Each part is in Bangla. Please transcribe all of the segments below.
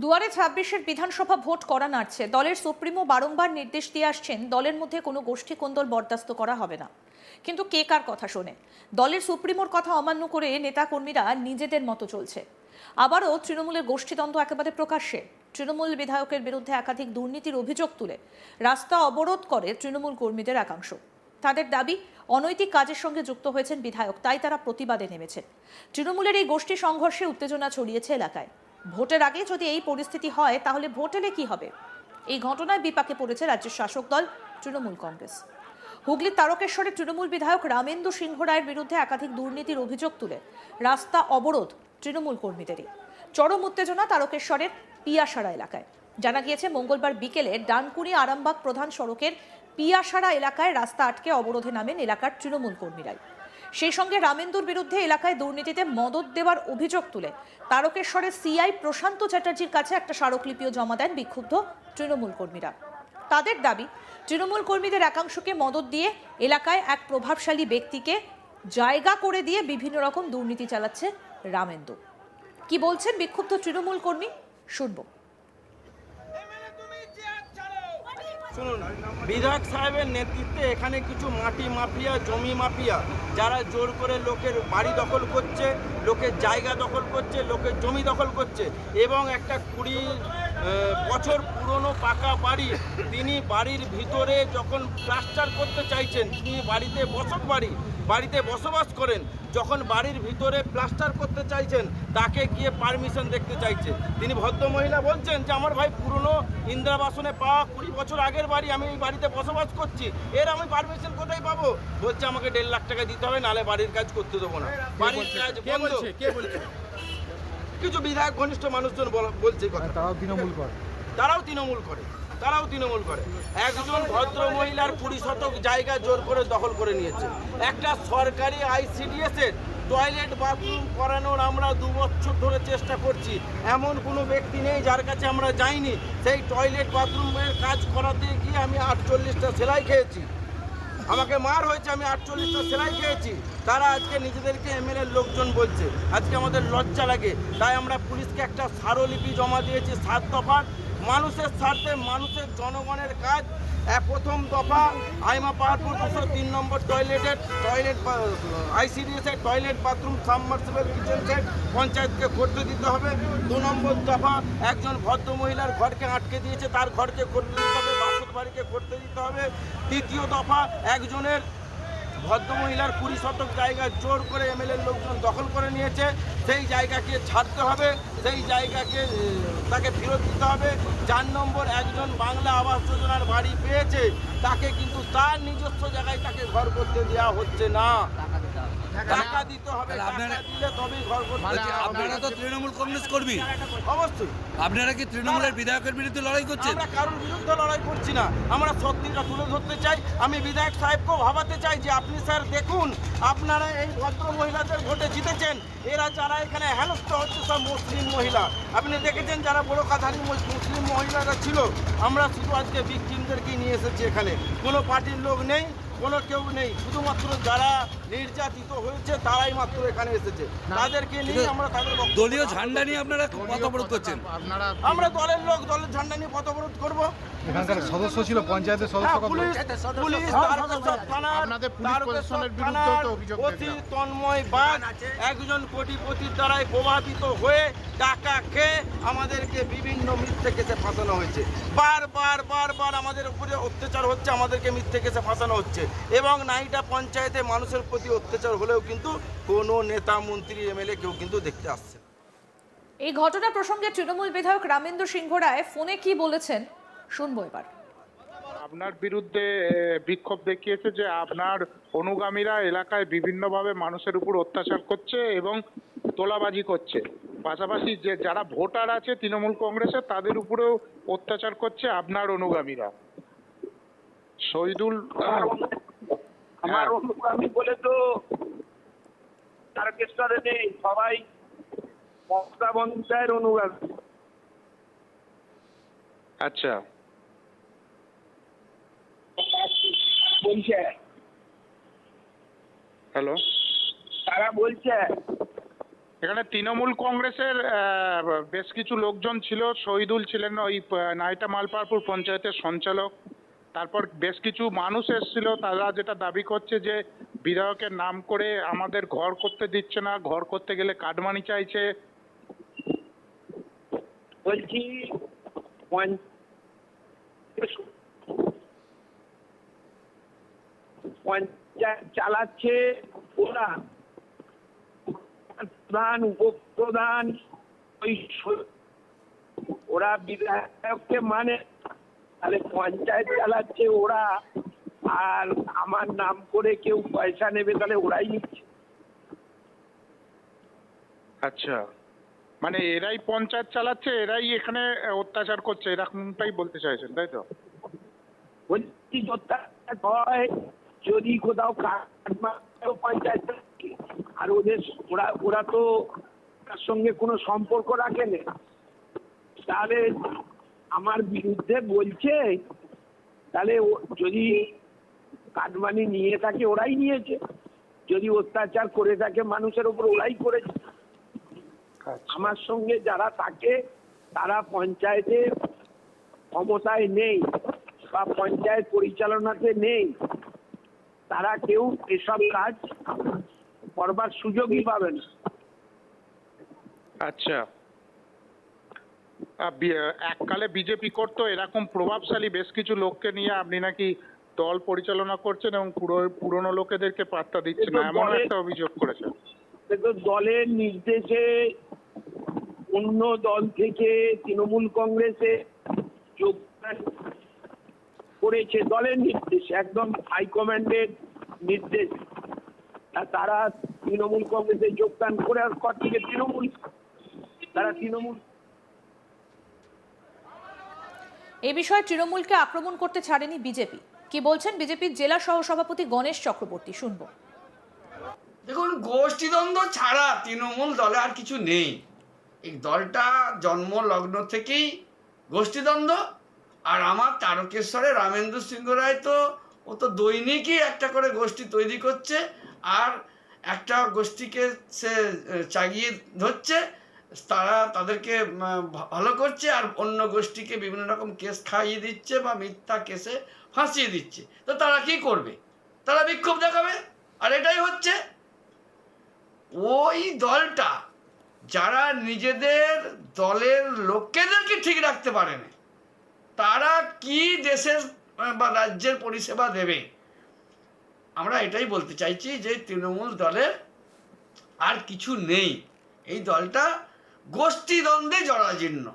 দুয়ারে ছাব্বিশের বিধানসভা ভোট করা নাড়ছে। দলের সুপ্রিমো বারংবার নির্দেশ দিয়ে আসছেন, দলের মধ্যে কোনো গোষ্ঠী কোন্দল বরদাস্ত করা হবে না। কিন্তু কে কার কথা শোনে? দলের সুপ্রিমোর কথা অমান্য করে নেতাকর্মীরা নিজেদের মতো চলছে। আবারও তৃণমূলের গোষ্ঠীদ্বন্দ্ব একেবারে প্রকাশ্যে। তৃণমূল বিধায়কের বিরুদ্ধে একাধিক দুর্নীতির অভিযোগ তুলে রাস্তা অবরোধ করে তৃণমূল কর্মীদের একাংশ। তাদের দাবি, অনৈতিক কাজের সঙ্গে যুক্ত হয়েছেন বিধায়ক, তাই তারা প্রতিবাদে নেমেছেন। তৃণমূলের এই গোষ্ঠী সংঘর্ষে উত্তেজনা ছড়িয়েছে এলাকায়। ভোটের আগে যদি এই পরিস্থিতি হয়, তাহলে ভোট এলে কি হবে? এই ঘটনায় বিপাকে পড়েছে রাজ্যের শাসক দল, তৃণমূল কংগ্রেস। হুগলির তারকেশ্বরের তৃণমূল বিধায়ক রামেন্দু সিংহ রায়ের বিরুদ্ধে একাধিক দুর্নীতির অভিযোগ তুলে। রাস্তা অবরোধ তৃণমূল কর্মীদেরই। চরম উত্তেজনা তারকেশ্বরের পিয়াসারা এলাকায়। জানা গিয়েছে, মঙ্গলবার বিকেলে ডানকুনি আরামবাগ প্রধান সড়কের পিয়াসারা এলাকায় রাস্তা আটকে অবরোধে নামেন এলাকার তৃণমূল কর্মীরাই। সেই সঙ্গে রামেন্দুর বিরুদ্ধে এলাকায় দুর্নীতিতে মদত দেওয়ার অভিযোগ তুলে। তারকেশ্বরের সিআই প্রশান্ত চ্যাটার্জির কাছে একটা স্মারকলিপিও জমা দেন বিক্ষুব্ধ তৃণমূল কর্মীরা। তাদের দাবি, তৃণমূল কর্মীদের একাংশকে মদত দিয়ে এলাকায় এক প্রভাবশালী ব্যক্তিকে জায়গা করে দিয়ে বিভিন্ন রকম দুর্নীতি চালাচ্ছে রামেন্দু। কি বলছেন বিক্ষুব্ধ তৃণমূল কর্মী? শুনব। শুনুন, বিধায়ক সাহেবের নেতৃত্বে এখানে কিছু মাটি মাফিয়া, জমি মাফিয়া, যারা জোর করে লোকের বাড়ি দখল করছে, লোকের জায়গা দখল করছে, লোকের জমি দখল করছে, এবং একটা কুড়ি বছর পুরনো পাকা বাড়ি তিনি বাড়ির ভিতরে যখন প্লাস্টার করতে চাইছেন তিনি বাড়িতে বসত বাড়ি বাড়িতে বসবাস করেন। যখন বাড়ির ভিতরে প্লাস্টার করতে চাইছেন তাকে গিয়ে পারমিশন দেখতে চাইছে তিনি ভদ্র মহিলা বলছেন যে আমার ভাই পুরনো ইন্দিরাবাসনে পাওয়া কুড়ি বছর আগের বাড়ি আমি এই বাড়িতে বসবাস করছি। এর আমি পারমিশন কোথায় পাবো? বলছে আমাকে দেড় লাখ টাকা দিতে হবে নালে বাড়ির কাজ করতে দেবো না। বাড়ির কাজ বন্ধ। কিছু বিধায়ক ঘনিষ্ঠ মানুষজন বলছে কথা। তারাও তৃণমূল করে। তারাও তৃণমূল করে, তারাও তৃণমূল করে। একজন ভদ্র মহিলার কুড়ি শতক জায়গা জোর করে দখল করে নিয়েছে। একটা সরকারি আইসিডিএস এর টয়লেট বাথরুম করানোর আমরা দু বছর ধরে চেষ্টা করছি। এমন কোনো ব্যক্তি নেই যার কাছে আমরা যাইনি। সেই টয়লেট বাথরুমের কাজ করাতে গিয়ে আমি আটচল্লিশটা সেলাই খেয়েছি। আমাকে মার হয়েছে, আমি আটচল্লিশটা সেলাই খেয়েছি। তারা আজকে নিজেদেরকে এমএলএর লোকজন বলছে, আজকে আমাদের লজ্জা লাগে। তাই আমরা পুলিশকে একটা স্মারকলিপি জমা দিয়েছি সাত দফার। মানুষের স্বার্থে মানুষের জনগণের কাজ। প্রথম দফা আইমা পাহাড়পুর দুশো তিন নম্বর টয়লেটের টয়লেট আইসিডিএস এর toilet bathroom submersible kitchen set পঞ্চায়েতকে করতে দিতে হবে। দু নম্বর দফা একজন ভদ্র মহিলার ঘরকে আটকে দিয়েছে, তার ঘরকে করতে দিতে হবে বাসত বাড়িকে করতে দিতে হবে। তৃতীয় দফা একজনের ভদ্রমহিলার কুড়ি শতক জায়গা জোর করে এমএলএর লোকজন দখল করে নিয়েছে। সেই জায়গাকে ছাড়তে হবে, সেই জায়গাকে তাকে ফেরত দিতে হবে। চার নম্বর একজন বাংলা আবাস যোজনার বাড়ি পেয়েছে। তাকে কিন্তু তার নিজস্ব জায়গায় তাকে ঘর করতে দেওয়া হচ্ছে না। টাকা দিতে হবে টাকা আপনারা- দিলে তবেই ঘর করতে বলছি, আপনারা তো তৃণমূল কমিউনিস্ট কর্মী। অবশ্যই। আপনারা কি তৃণমূলের বিধায়কের বিরুদ্ধে লড়াই করছেন? আমরা কারোর বিরুদ্ধে লড়াই করছি না। আমরা সত্যিটা তুলে ধরতে চাই। আমি বিধায়ক সাহেবকেও ভাবাতে চাই যে আপনি স্যার দেখুন আপনারা এই ভদ্র মহিলাদের ভোটে জিতেছেন। এরা যারা এখানে হেনস্থ হচ্ছে সব মুসলিম মহিলা। আপনি দেখেছেন যারা বড় কাধারি মুসলিম মহিলারা ছিল? আমরা শুধু আজকে ভিকটিমদেরকে নিয়ে এসেছি এখানে। কোনো পার্টির লোক নেই। কোনো কেউ নেই। শুধুমাত্র যারা নির্যাতিত হয়েছে তারাই মাত্র এখানে এসেছে। তাদেরকে নিয়ে আমরা তাদের দলীয় ঝান্ডা নিয়ে আপনারা পথ অবরোধ করছেন? আপনারা আমরা দলের লোক দলের ঝান্ডা নিয়ে পথ অবরোধ করব। এখানকার সদস্য ছিল পঞ্চায়েতের হ্যাঁ, সদস্য অতি তন্ময় বাগ একজন কোটিপতির দ্বারাই প্রভাবিত হয়ে টাকা খেয়ে আমাদেরকে বিভিন্ন মিথ্যে কেসে ফাঁসানো হয়েছে। বারবার বারবার আমাদের উপরে অত্যাচার হচ্ছে আমাদেরকে মিথ্যে কেসে ফাঁসানো হচ্ছে। এবং নাইটা পঞ্চায়েতে মানুষের প্রতি অত্যাচার হলেও কিন্তু কোনো নেতা মন্ত্রী এমএলএ কেউ কিন্তু দেখতে আসছে এই ঘটনা প্রসঙ্গে তৃণমূল বিধায়ক রামেন্দ্র সিংহ রায় ফোনে কি বলেছেন? শুনব এবার। আপনার বিরুদ্ধে বিক্ষোভ দেখিয়েছে যে আপনার অনুগামীরা এলাকায় বিভিন্নভাবে মানুষের উপর অত্যাচার করছে এবং তোলাবাজি করছে। পাশাপাশি যে যারা ভোটার আছে তৃণমূল কংগ্রেসের তাদের উপরেও অত্যাচার করছে আপনার অনুগামীরা। শহীদুল আমার অনুগামী বলে তো তারকেশ্বরে নেই সবাই মমতা বন্দ্যোপাধ্যায়ের অনুগামী। আচ্ছা। বলছে। হ্যালো। তারা বলছে। এখানে তৃণমূল কংগ্রেসের বেশ কিছু লোকজন ছিল। শহীদুল ছিলেন ওই নাইটা মালপারপুর পঞ্চায়েতের সঞ্চালক। তারপর বেশ কিছু মানুষ এসেছিল। তারা যেটা দাবি করছে যে বিধায়কের নাম করে আমাদের ঘর করতে দিচ্ছে না ঘর করতে গেলে কাটমানি চাইছে। বলছি পঞ্চায়েত চালাচ্ছে ওরা। প্রধান উপপ্রধান ওই ওরা বিধায়ককে মানে তাহলে পঞ্চায়েত চালাচ্ছে ওরা। আর আমার নাম করে কেউ পয়সা নেবে তাহলে ওরাই নিচ্ছে। আচ্ছা। মানে এরাই পঞ্চায়েত চালাচ্ছে এরাই এখানে অত্যাচার করছে এরকমটাই বলতে চাইছেন তাই তো? বলছি অত্যাচার হয় যদি কোথাও পঞ্চায়েত আর ওদের ওরা ওরা তো তার সঙ্গে কোনো সম্পর্ক রাখে না। তাহলে আমার বিরুদ্ধে বলছে তাহলে যদি কাটমানি নিয়ে থাকে ওরাই নিয়েছে। যদি অত্যাচার করে থাকে মানুষের উপর ওরাই করেছে। আমার সঙ্গে যারা থাকে তারা পঞ্চায়েতে ক্ষমতায় নেই বা পঞ্চায়েত পরিচালনাতে নেই। তারা কেউ এসব কাজ করবার সুযোগই পাবে না। আচ্ছা। এককালে বিজেপি করতো এরকম প্রভাবশালী বেশ কিছু লোককে নিয়ে আপনি নাকি দল পরিচালনা করছেন এবং পুরো পুরনো লোকেদেরকে পাত্তা দিচ্ছেন না এমন একটা অভিযোগ করেছেন। দলের নির্দেশে অন্য দল থেকে তৃণমূল কংগ্রেসে যোগদান করেছে দলের নির্দেশে একদম হাইকমান্ডের নির্দেশ। তারা তৃণমূল কংগ্রেসে যোগদান করে আর পর থেকে তৃণমূল তারা তৃণমূল। এ বিষয়ে তৃণমূলকে আক্রমণ করতে ছাড়েনি বিজেপি। কি বলছেন বিজেপির জেলা সহসভাপতি গণেশ চক্রবর্তী? শুনব। দেখুন গোষ্ঠীদ্বন্দ্ব ছাড়া তৃণমূল দলে আর কিছু নেই। এই দলটা জন্ম লগ্ন থেকেই গোষ্ঠীদ্বন্দ্ব আর আমার তারকেশ্বরে রামেন্দ্র সিংহ রায় তো ও তো দৈনিকই একটা করে গোষ্ঠী তৈরি করছে, আর একটা গোষ্ঠীকে সে চাগিয়ে ধরছে, তারা তাদেরকে ভালো করছে, আর অন্য গোষ্ঠীকে বিভিন্ন রকম কেস খাইয়ে দিচ্ছে বা মিথ্যা কেসে ফাঁসিয়ে দিচ্ছে। তো তারা কি করবে? তারা বিক্ষোভ দেখাবে? আর এটাই হচ্ছে, ওই দলটা যারা নিজেদের দলের লোকেদেরকে ঠিক রাখতে পারে না, তারা কি দেশের বা রাজ্যের পরিষেবা দেবে। আমরা এটাই বলতে চাইছি যে তৃণমূল দলের আর কিছু নেই। এই দলটা গোষ্ঠীদ্বন্দ্বে জরাজীর্ণ।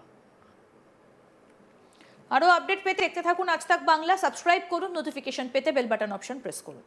আরও আপডেট পেতে দেখতে থাকুন আজ তাক বাংলা, সাবস্ক্রাইব করুন নোটিফিকেশন পেতে বেল বাটন অপশন প্রেস করুন।